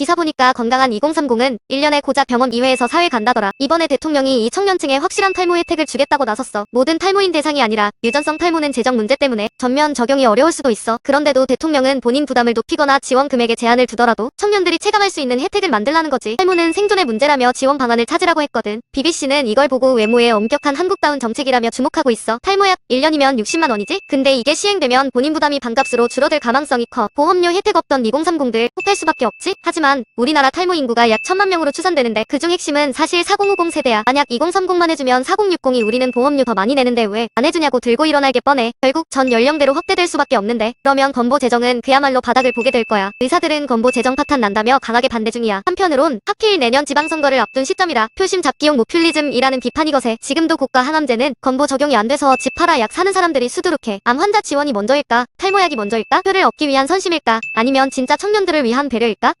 기사 보니까 건강한 2030은 1년에 고작 병원 2회에서 사회 간다더라. 이번에 대통령이 이 청년층에 확실한 탈모 혜택을 주겠다고 나섰어. 모든 탈모인 대상이 아니라 유전성 탈모는 재정 문제 때문에 전면 적용이 어려울 수도 있어. 그런데도 대통령은 본인 부담을 높이거나 지원 금액에 제한을 두더라도 청년들이 체감할 수 있는 혜택을 만들라는 거지. 탈모는 생존의 문제라며 지원 방안을 찾으라고 했거든. BBC는 이걸 보고 외모에 엄격한 한국다운 정책이라며 주목하고 있어. 탈모약 1년이면 60만 원이지? 근데 이게 시행되면 본인 부담이 반값으로 줄어들 가망성이 커. 보험료 혜택 없던 2030들 혹할 수밖에 없지? 하지만 우리나라 탈모 인구가 약 천만 명으로 추산되는데 그중 핵심은 사실 4050 세대야. 만약 2030만 해주면 4060이 우리는 보험료 더 많이 내는데 왜 안 해주냐고 들고 일어날 게 뻔해. 결국 전 연령대로 확대될 수밖에 없는데 그러면 건보 재정은 그야말로 바닥을 보게 될 거야. 의사들은 건보 재정 파탄 난다며 강하게 반대 중이야. 한편으론 하필 내년 지방선거를 앞둔 시점이라 표심 잡기용 모퓰리즘이라는 비판이 거세. 지금도 고가 항암제는 건보 적용이 안 돼서 집 팔아 약 사는 사람들이 수두룩해. 암 환자 지원이 먼저일까? 탈모약이 먼저일까? 표를 얻기 위한 선심일까? 아니면 진짜 청년들을 위한 배려일까?